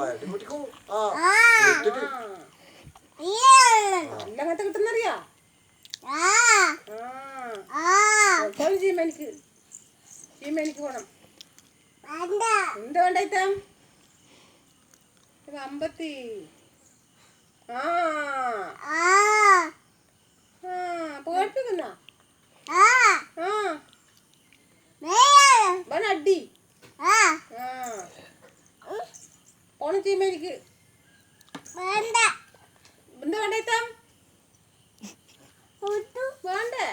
പോയാട്ടി മുട്ടിക്കോ ആ ആ. ഇട്ടിട്ട് എല്ലാം അങ്ങനത്തെ കിട്ടുന്നറിയാ? ചീമനിക്ക് ചീമനിക്ക് പോണം. എന്താ വേണ്ട ഇത്തം? ഇത് അമ്പത്തി ആ ആ പേടിപ്പിക്കുന്ന ആ ആ വേണ്ട വൻ അടി ആ ആ പോണം ചീമനിക്ക് വേണ്ട. എന്താ വേണ്ട ഇത്തം? വേണ്ടേ?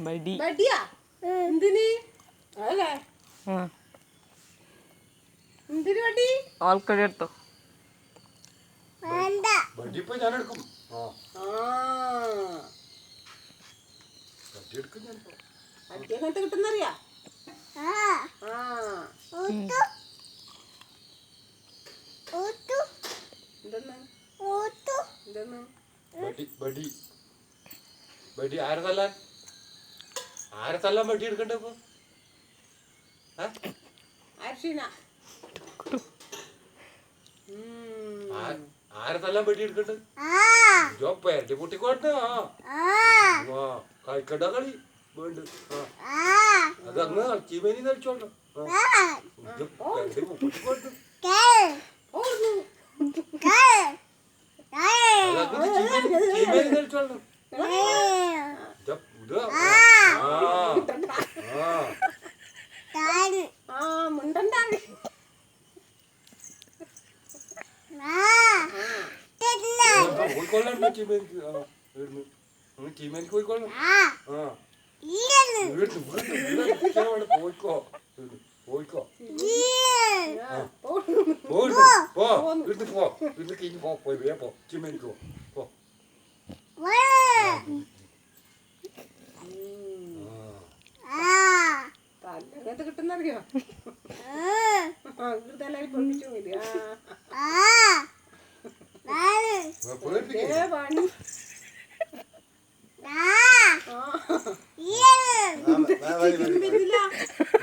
ബടി വടിയാ എന്തിന്? അല്ലേ എന്തിന് വടി ആൾക്കാരെ എടുത്തോ. വേണ്ട. വടി ഇപ്പൊ ഞാൻ എടുക്കും ആ. ആ. വടി എടുക്കും ഞാൻ ഇപ്പൊ. അടി അങ്ങനത്തെ കിട്ടുന്നറിയാ? ആ. ആ. വടി ആരെ തല്ലാൻ? ആരെ തല്ലാൻ വടി എടുക്കണ്ടേ ഇപ്പൊ? ആരെ തല്ലാൻ വെടി എടുക്കണ്ടേ? ആ. ജോ പേരട്ടി പൊട്ടിക്കോട്ടെ. ആ. കളിക്കണ്ട കളി വേണ്ട. ആ. ആ. അതങ്ങ് ചീമേനി പേരട്ടി പൊട്ടിക്കോട്ടെ. പോയിക്കൊള്ളാണ്ട് ചീമേനിക്ക് ആ ഇവിടുന്ന് അങ്ങ് ചീമേനിക്ക് പോയിക്കൊള്ളണം ആ വീട്ടിൽ പോയിക്കോ ഇവിടുന്ന് പോയിക്കോ ഇല്ല പോകുന്നു പോയിട്ട് പോ വീട്ടിൽ പോ ഇരുന്ന് കഴിഞ്ഞ് പോ പോയി വേ പോ ചിമ്മനിക്ക് പോ അങ്ങനത്തെ കിട്ടുന്നറിയോ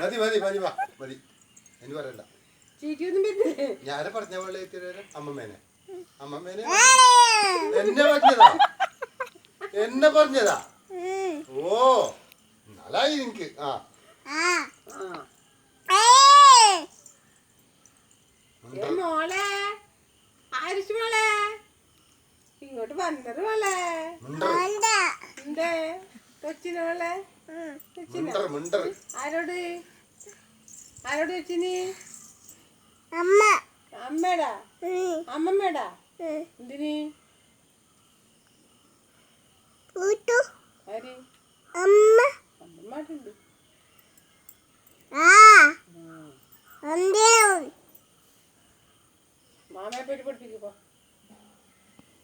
മതി മതി മതി വാ മതി എനിക്ക് പറയണ്ട ഞാനെ പറഞ്ഞ പോലെ അമ്മമ്മേനെ. അമ്മമ്മേനെ എന്നെ പറഞ്ഞതാ. എന്നെ പറഞ്ഞതാ. ഓ നല്ലായി എനിക്ക്. ആ. മോളെ ആരിച്ചു മോളെ? ഇങ്ങോട്ട് വന്നത് മോളെ. എന്തേ? കൊച്ചിന് മോളെ? കൊച്ചിന? ആരോട്? ആരോട് കൊച്ചിന്? അമ്മ. അമ്മേടാ? അമ്മമ്മേടാ? എന്തിന്? ആര്? അമ്മ. അമ്മമാട്ടുണ്ട് മാമയെ പേര് പഠിപ്പിക്കപ്പോ